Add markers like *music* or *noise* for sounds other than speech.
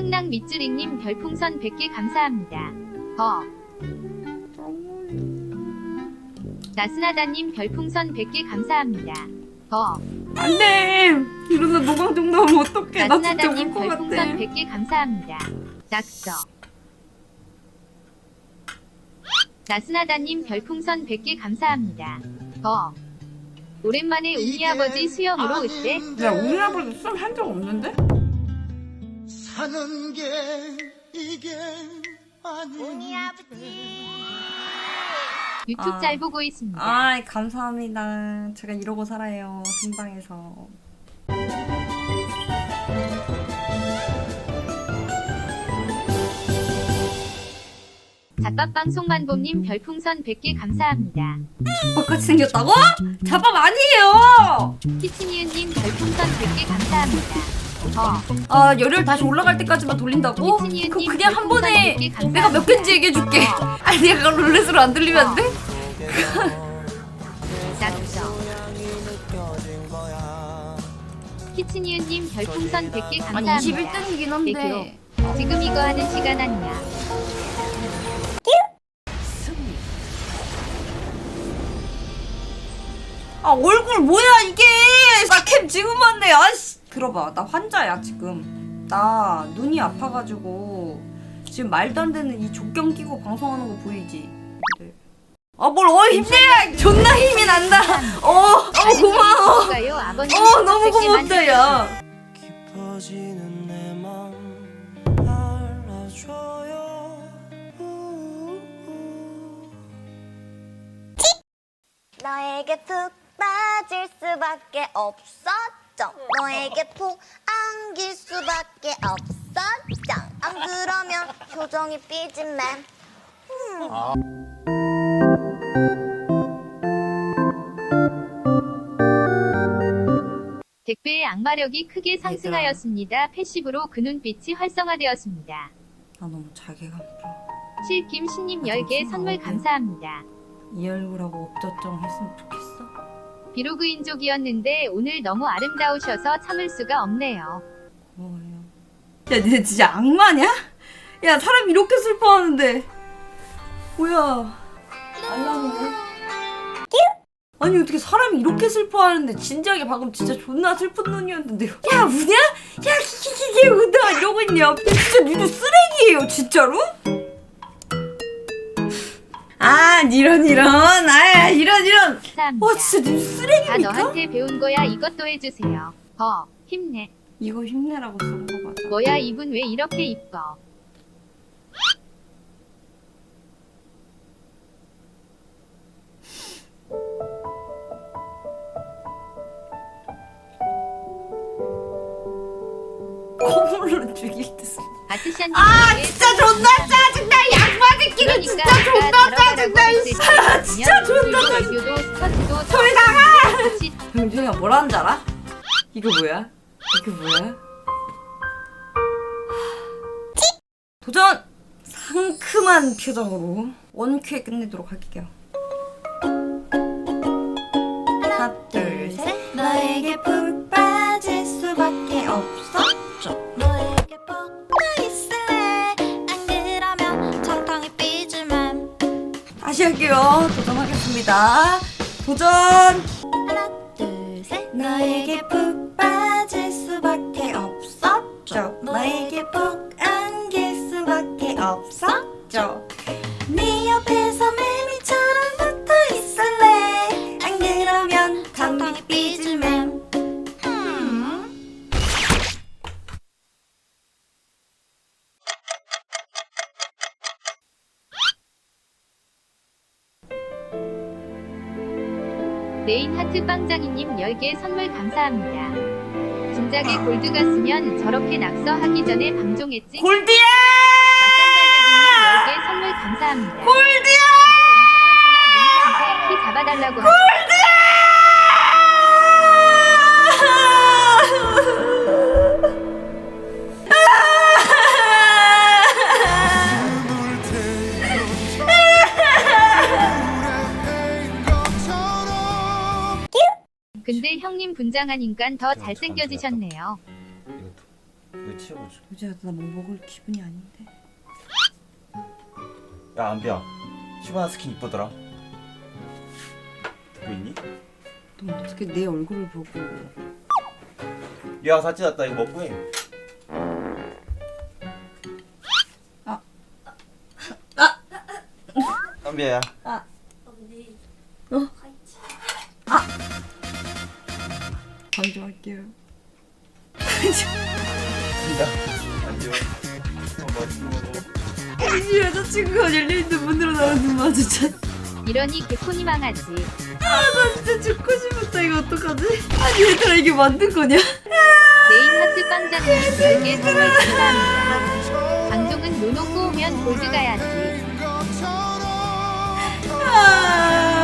흥랑 밑줄이님 별풍선 100개 감사합니다. 더. 나스나다님 별풍선 100개 감사합니다. 더. 안돼 이러다 노강 정도하면 어떡해 나 진짜 나스나다님 울것 같아 별풍선 100개 감사합니다. 낙서. 나스나다님 별풍선 100개 감사합니다. 더. 오랜만에 웅이 아버지 수염으로 어때? 야 우리 아버지 썸한적 없는데? 사는 게 이게 아닌데 유튜브 아. 잘 보고 있습니다. 아 감사합니다 제가 이러고 살아요 생방에서 잡밥 방송만 봄님 별풍선 100개 감사합니다. 똑같이 생겼다고? 잡밥 아니에요 키치니은님 별풍선 100개 감사합니다. 더. 아 열혈 다시 올라갈 때까지만 돌린다고? 그럼 그냥 한 번에 별풍선 100개 감사합니다. 내가 몇 개인지 얘기해줄게 아니 내가 룰렛으로 안 들리면 안 돼? 키치니은님 별풍선 100개 아니 감사합니다. 21등이긴 한데 지금 이거 하는 시간 아니야. 아 얼굴 뭐야 이게 나 캠 지금 왔네 아씨 들어봐. 나 환자야 지금. 나 눈이 아파가지고 지금 말도 안 되는 이 족경 끼고 방송하는 거 보이지? 네. 아 뭘 어 힘내! 존나 힘이 난다. 어, 어 고마워. 어 너무 100개 고맙다. 야 깊어지는 내맘 알아줘요. 너에게 푹 빠질 수밖에 없 었죠. 너에게 푹 안길 수밖에 없었죠. 안 그러면 표정이 삐진맨. 덱배의 악마력이 크게 상승하였습니다. 패시브로 그 눈빛이 활성화되었습니다. 아 너무 자괴감 들어 실김 신님 아, 10개 잠시만, 선물? 감사합니다. 이 얼굴하고 업저정 했으면 좋겠어 비로그인족이었는데 오늘 너무 아름다우셔서 참을 수가 없네요. 고마워요 야 니네 진짜 악마냐? 야 사람 이렇게 슬퍼하는데 뭐야 알람이네 아니 어떻게 사람이 이렇게 슬퍼하는데 진지하게 방금 진짜 존나 슬픈 눈이었는데 야 우냐? 야 키키키키 웃다 이러고 있냐 야 진짜 니들 쓰레기예요 진짜로? 아 이런 이런 아 감사합니다. 와 진짜 니들 다 쓰레기입니까? 너한테 배운 거야. 이것도 해주세요. 더 힘내. 이거 힘내라고 쓴 거 맞아 뭐야 이분 왜 이렇게 이뻐? 콧물로 죽일 듯 아트샤님 아 진짜 존나 짜증나 양반 새끼는 진짜 존나 짜증나 이 아, 진짜 존나 짜증나 스쿼트도 저리 나가 같이 형준이가 뭐라는 줄 알아? 이거 뭐야? 이거 뭐야? 도전! 상큼한 표정으로 원큐에 끝내도록 할게요 하나 둘셋 너에게 푹 시 할게요 도전하겠습니다 도전! 하나 둘 셋. 너에게 푹 빠질 수밖에 없었죠. 너에게 푹 안길 수밖에 없었죠. 네 옆에서 레인 하트 빵장이님 10개 선물 감사합니다. 진작에 골드가 쓰면 저렇게 낙서하기 전에 방종했지? 골드야! 맞짱갈매기님 10개 선물 감사합니다. 골 형님 분장한 인간 더 잘생겨지셨네요. 이거 치워줘. 유지야 나뭐 먹을 기분이 아닌데 야 안비야 시바나 스킨 이쁘더라. 듣고 있니? 너 어떻게 내 얼굴을 보고 야 사진 왔다 이거 먹고 해. 아. 안비야. 강조할게요. *laughs* 안녕. 이 여자친구가 열려있는 문으로 나오는 마 진짜 이러니 개콘이 망하지. 아나 진짜 죽고 싶었다 이거 어떡하지? 아니 얘들아 이게 만든 거냐? 메인 하트 빵장님 10개 선물 감사합니다. 방종은 요놓고 오면 골드 가야지. 아